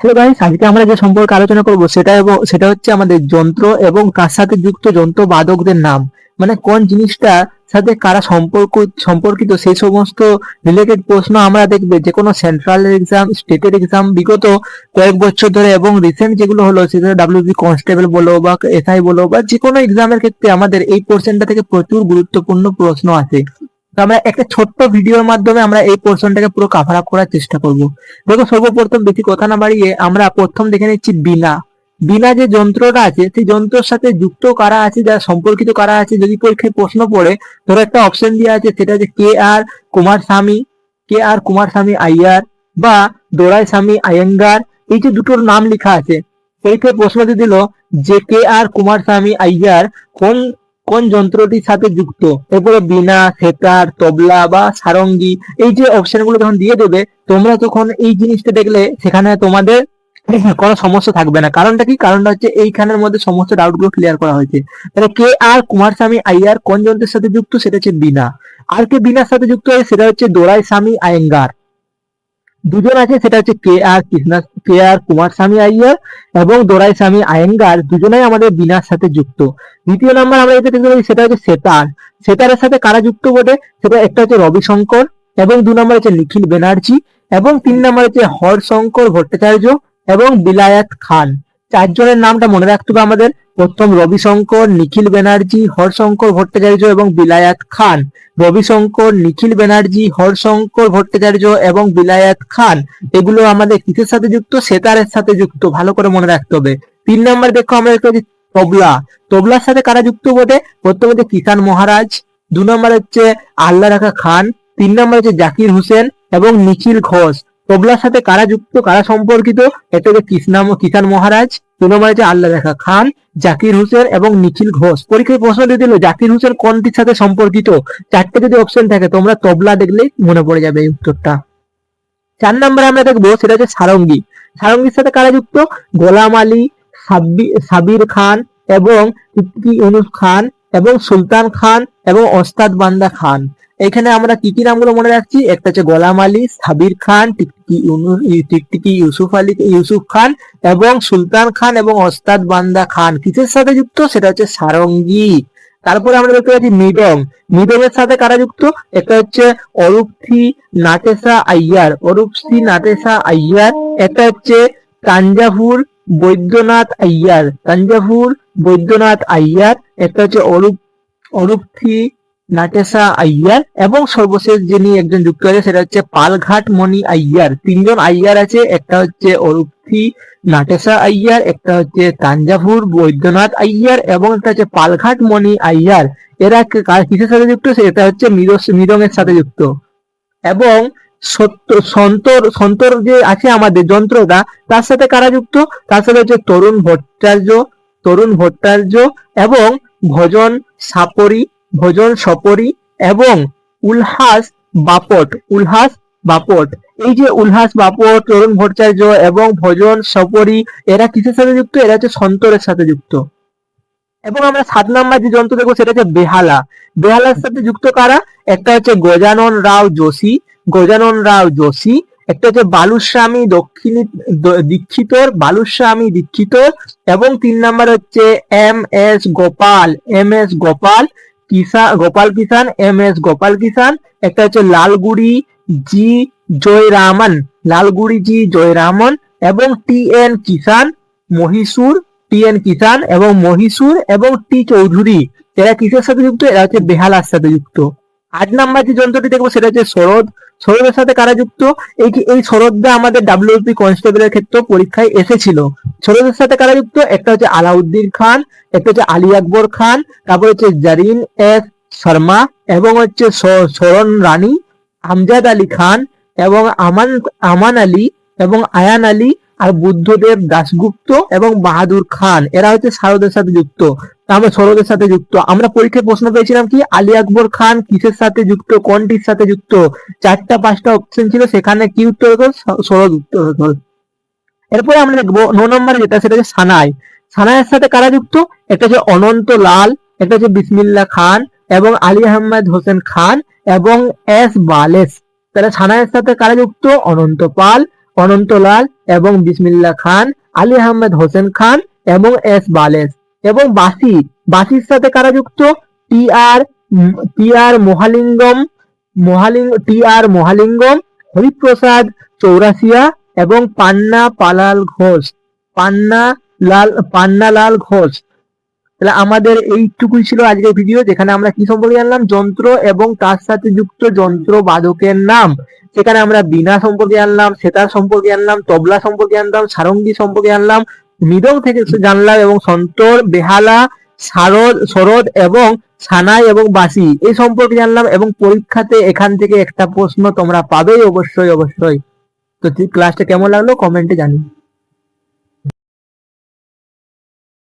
Hello guys আজকে আমরা যে সম্পর্কে আলোচনা করব সেটা এবং সেটা হচ্ছে আমাদের যন্ত্র এবং কার সাথে যুক্ত যন্ত্র বাদকদের নাম। মানে কোন জিনিসটা সাথে কারা সম্পর্ক, সম্পর্কিত সেই সমস্ত রিলেটেড প্রশ্ন আমরা দেখবে। যে কোনো সেন্ট্রাল এক্সাম স্টেটের এক্সাম বিগত কয়েক বছর ধরে এবং রিসেন্ট যেগুলো হলো সেটা ডাব্লিউবি কনস্টেবল বলো বা এসআই বলো বা যে কোনো এক্সামের ক্ষেত্রে আমাদের এই পোর্শনটা থেকে প্রচুর গুরুত্বপূর্ণ প্রশ্ন আছে তো আমরা একটা ছোট্ট ভিডিওর মাধ্যমে আমরা এই পোর্শনটাকে পুরো কাভার আপ করার চেষ্টা করব। দেখো সর্বপ্রথম বেশি কথা না বাড়িয়ে আমরা প্রথম দেখে নিচ্ছি বিনা বিনা যে যন্ত্রটা আছে, সেই যন্ত্রের সাথে যুক্ত কারা আছে, যারা সম্পর্কিত কারা আছে, যদি পরীক্ষায় প্রশ্ন পড়ে, ধরো একটা অপশন দেওয়া আছে, সেটা হচ্ছে কে আর কুমার স্বামী, কে আর কুমার স্বামী আইয়ার বা দোরাই স্বামী আয়েঙ্গার এই যে দুটোর নাম লেখা আছে পরীক্ষায় প্রশ্ন দিল যে কে আর কুমার স্বামী আইয়ার কোন কোন যন্ত্রটির সাথে যুক্ত? এরপরে বিনা সেতার তবলা বা সারঙ্গি, এই যে অপশনগুলো যখন দিয়ে দেবে, তোমরা তখন এই জিনিসটা দেখলে সেখানে তোমাদের কোনো সমস্যা থাকবে না। কারণটা কি? কারণটা হচ্ছে এইখানের মধ্যে সমস্ত ডাউটগুলো ক্লিয়ার করা হয়েছে। তাহলে কে আর কুমার স্বামী আইয়ার কোন যন্ত্রের সাথে যুক্ত? সেটা হচ্ছে বিনা আর কে বিনার সাথে যুক্ত হয়? সেটা হচ্ছে দোরাই স্বামী আয়েঙ্গার দুজন আছে, সেটা হচ্ছে কে আর কৃষ্ণা, কে আর কুমার স্বামী আইয়ার এবং দোরাই স্বামী আয়েঙ্গার দুজনাই আমাদের বিনার সাথে যুক্ত। দ্বিতীয় নাম্বার আমরা যেটা দেখতে পাই সেটা হচ্ছে সেতার। সেতারের সাথে কারা যুক্ত বটে? সেটা একটা হচ্ছে রবিশঙ্কর এবং দু নম্বর হচ্ছে নিখিল ব্যানার্জি এবং তিন নম্বর হচ্ছে হরশঙ্কর ভট্টাচার্য এবং বিলায়াত খান। চারজনের নামটা মনে রাখতে হবে আমাদের। প্রথম রবিশঙ্কর, নিখিল ব্যানার্জি, হরশঙ্কর ভট্টাচার্য এবং বিলায়াত খান। রবিশঙ্কর, নিখিল ব্যানার্জি, হরশঙ্কর ভট্টাচার্য এবং বিলায়াত খান। এগুলো আমাদের কিসের সাথে যুক্ত? সেতারের সাথে যুক্ত। ভালো করে মনে রাখতে হবে। তিন নম্বর দেখো আমরা দেখতে তবলা। তবলার সাথে কারা যুক্ত বটে? প্রথম হচ্ছে কিষান মহারাজ, দু নম্বর হচ্ছে আল্লাহ রাখা খান, তিন নম্বর হচ্ছে জাকির হোসেন এবং নিখিল ঘোষ। তবলার সাথে কারা যুক্ত? কারা সম্পর্কিত? এটা হচ্ছে কৃষ্ণা কিষান মহারাজ। নম্বর হচ্ছে আল্লাহ রেখা খান, জাকির হোসেন এবং নিখিল ঘোষ। পরীক্ষায় প্রশ্ন দিয়ে দিল, জাকির হোসেন কোনটির সাথে সম্পর্কিত? চারটে যদি অপশন থাকে, তোমরা তবলা দেখলেই মনে পড়ে যাবে এই উত্তরটা। চার নম্বরে আমরা দেখব, সেটা হচ্ছে সারঙ্গী। সারঙ্গীর সাথে কারা যুক্ত? গোলাম আলী সাবির খান এবং ইউনুস খান এবং সুলতান খান এবং ওস্তাদ বান্দা খান। এখানে আমরা কি কি নামগুলো মনে রাখছি? একটা হচ্ছে গোলাম আলী, সাবির খান, টিকটিকি ইউসুফ আলী, ইউসুফ খান এবং সুলতান খান এবং ওস্তাদ বান্দা খান। কিসের সাথে যুক্ত? সেটা হচ্ছে সারঙ্গী। তারপরে আমরা দেখতে পাচ্ছি মৃদং মৃদংয়ের সাথে কারা যুক্ত? একটা হচ্ছে অরূপথি নাটেসা আইয়ার। অরূপথি নাটেসা আইয়ার। একটা হচ্ছে তাঞ্জাভুর বৈদ্যনাথ আইয়ার। তাঞ্জাভুর বৈদ্যনাথ আইয়ার। একটা হচ্ছে অরূপ অরূপথি নাটেসা আইয়ার এবং সর্বশেষ যিনি একজন যুক্ত আছে সেটা হচ্ছে পালঘাট মণি আইয়ার। তিনজন আইয়ার আছে, একটা হচ্ছে অরূপথি নাটেসা আইয়ার, একটা হচ্ছে তাঞ্জাভুর বৈদ্যনাথ আইয়ার এবং একটা হচ্ছে পালঘাট মণি আইয়ার। এরা কিসের সাথে যুক্ত? সেটা হচ্ছে মৃদস- মৃদঙ্গের সাথে যুক্ত। এবং সন্তর সন্তর যে আছে আমাদের যন্ত্রটা তার সাথে কারা যুক্ত? তার সাথে হচ্ছে তরুণ ভট্টাচার্য তরুণ ভট্টাচার্য এবং ভজন সাপরি ভজন সপরি এবং উল্লাস বাপট উল্লাস বাপট। এই যে উল্লাস বাপট, তরুণ ভট্টাচার্য এবং ভজন সপরি, এরা কিসের সাথে যুক্ত? এরা হচ্ছে সন্তরের সাথে যুক্ত। এবং আমরা সাত নাম্বার যে যন্ত্র দেখব, সেটা হচ্ছে বেহালা। বেহালার সাথে যুক্ত কারা? একটা হচ্ছে গজানন রাও যোশী, গজানন রাও যোশী, একটা হচ্ছে বালুস্বামী দক্ষিণী দীক্ষিতর, বালুস্বামী দীক্ষিতর, এবং তিন নাম্বার হচ্ছে M S Gopal, M S Gopal Kishan Gopal Kishan, M S Gopal Kishan, একটা হচ্ছে লালগুড়ি জি জয়রামন, লালগুড়ি জি জয়রামন এবং T N Kishan Mysore, T N Kishan এবং মহীশূর এবং টি চৌধুরী। এরা কিসের সাথে যুক্ত? এরা হচ্ছে বেহালার সাথে যুক্ত। আট নাম্বার যে যন্ত্রটি দেখব, সেটা হচ্ছে শরৎ শরতের সাথে কারা যুক্ত? এই এই শরৎদা আমাদের ডাব্লিউপি কনস্টেবলের ক্ষেত্রে পরীক্ষায় এসেছিল। শরতের সাথে কারা যুক্ত? একটা হচ্ছে আলাউদ্দিন খান, একটা হচ্ছে আলী আকবর খান, তারপর হচ্ছে জারিন এস শর্মা এবং হচ্ছে শরণ রানী, আমজাদ আলী খান এবং আমান আমান আলী এবং আয়ান আলী আর বুদ্ধদেব দাশগুপ্ত এবং বাহাদুর খান। এরা হচ্ছে শারদের সাথে যুক্ত। আমরা শরদের সাথে যুক্ত। আমরা পরীক্ষায় প্রশ্ন পেয়েছিলাম কি, আলী আকবর খান কিসের সাথে যুক্ত কোনটির সাথে যুক্ত? চারটা, পাঁচটা অপশন ছিল, সেখানে কি উত্তর হতো শরৎ উত্তর হতো এরপরে আমরা দেখব ন নম্বরে যেটা, সেটা হচ্ছে সানাই। সানাইয়ের সাথে কারা যুক্ত? একটা হচ্ছে অনন্ত লাল একটা হচ্ছে বিসমিল্লা খান এবং আলী আহমেদ হোসেন খান এবং এস বালেস। তাহলে সানাইয়ের সাথে কারা যুক্ত? অনন্ত পাল, অনন্ত লাল এবং বিসমিল্লা খান, আলী আহমেদ হোসেন খান এবং এস বালেস। এবং বাসি। বাসির সাথে কারা যুক্ত? টি আর টি আর মহালিঙ্গম মহালিঙ্গ টি আর মহালিঙ্গম, হরিপ্রসাদ চৌরাসিয়া এবং পান্না পালাল ঘোষ। পান্না লাল পান্নালাল ঘোষ। তাহলে আমাদের এইটুকুই ছিল আজকের ভিডিও যেখানে আমরা কি সম্পর্কে জানলাম? যন্ত্র এবং তার সাথে যুক্ত যন্ত্র বাদকের নাম। সেখানে আমরা বীণা সম্পর্কে জানলাম, সেতার সম্পর্কে জানলাম, তবলা সম্পর্কে জানলাম, সারঙ্গী সম্পর্কে জানলাম মৃদং থেকে জানলাম এবং সন্তর, বেহালা শারদ শরদ এবং সানাই এবং বাসি। এই সম্পর্কে জানলাম এবং পরীক্ষাতে এখান থেকে একটা প্রশ্ন তোমরা পাবেই অবশ্যই অবশ্যই। তো ক্লাসটা কেমন লাগল? কমেন্টে জানিও।